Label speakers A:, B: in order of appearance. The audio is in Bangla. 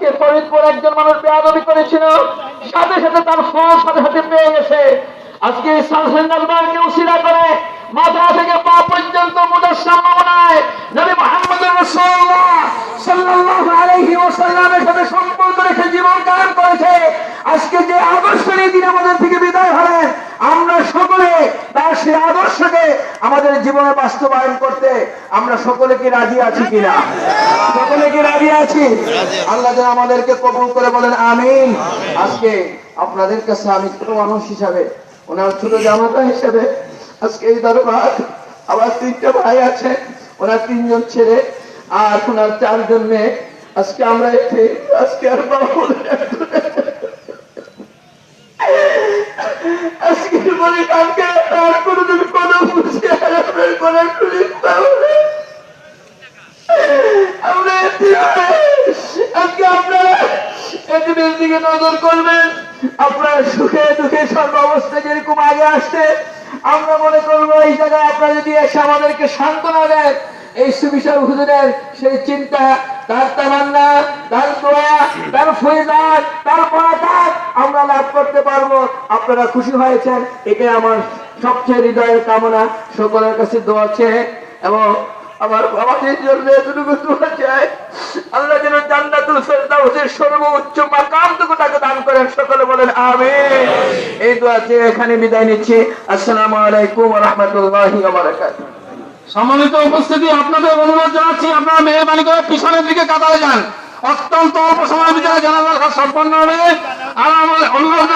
A: আজকে ফরিদপুর একজন মানুষ বেয়াদবি করেছিল, সাথে সাথে তার ফল সাথে সাথে পেয়ে গেছে। আজকে সালসেন্দারকে উশিরা করে মাথা থেকে পা পর্যন্ত মোটার সম্ভাবনায় নবী মোহাম্মদ রাসূলুল্লাহ সাল্লাল্লাহু আলাইহি ওয়াসাল্লামের সাথে সম্পর্ক রেখে জীবন কায়েম করেছে। আজকে যে আদর্শ নিয়ে দিন আমাদের থেকে বিদায় হলেন আমরা সকলে তার সেই আদর্শকে আমাদের জীবনে বাস্তবায়ন করতে আমরা সকলে কি রাজি আছি কিনা? সকলে কি রাজি আছি? আল্লাহ যেন আমাদেরকে কবুল করে বলেন, আমিন। আজকে আপনাদের কাছে আমি ছোট মানুষ হিসাবে, ওনার ছোট জামাতা হিসাবে আজকে এই দরবার, আবার তিনটা ভাই আছে, ওনার তিনজন ছেলে আর ওনার চারজন মেয়ে। আজকে আমরা এসে আজকে আর বাবা। আজকে বলি কালকে আর কোনোদিন কোনো না। আমরা। এই জায়গায় আপনারা দেন সেই চিন্তা, তার তামান্না, তার দোয়া, তার ফৈজাত তার আমরা লাভ করতে পারব। আপনারা খুশি হয়েছেন, এটাই আমার সবচেয়ে হৃদয়ের কামনা সকলের কাছে দোয়া চেয়ে এবং আমার বাবাদের জন্য এতটুকু দোয়া চাই আল্লাহ যেন জান্নাতুল ফেরদাউসের সর্বোচ্চ মাকামটুকু তাকে দান করেন। সকলে বলেন, আমিন। এই দোয়া চেয়ে এখানে বিদায় নিচ্ছি। আসসালামু আলাইকুম ওয়া রাহমাতুল্লাহি ওয়া বারাকাতুহু
B: সম্মানিত উপস্থিতি, আপনাদের অনুরোধ জানাচ্ছি, আপনারা মেহরবানি করে পিছনের দিকে কাতারে যান। অত্যন্ত অল্প সময়ের ভিতরে জানাজার সম্পন্ন হবে। আর আমার অনুরোধ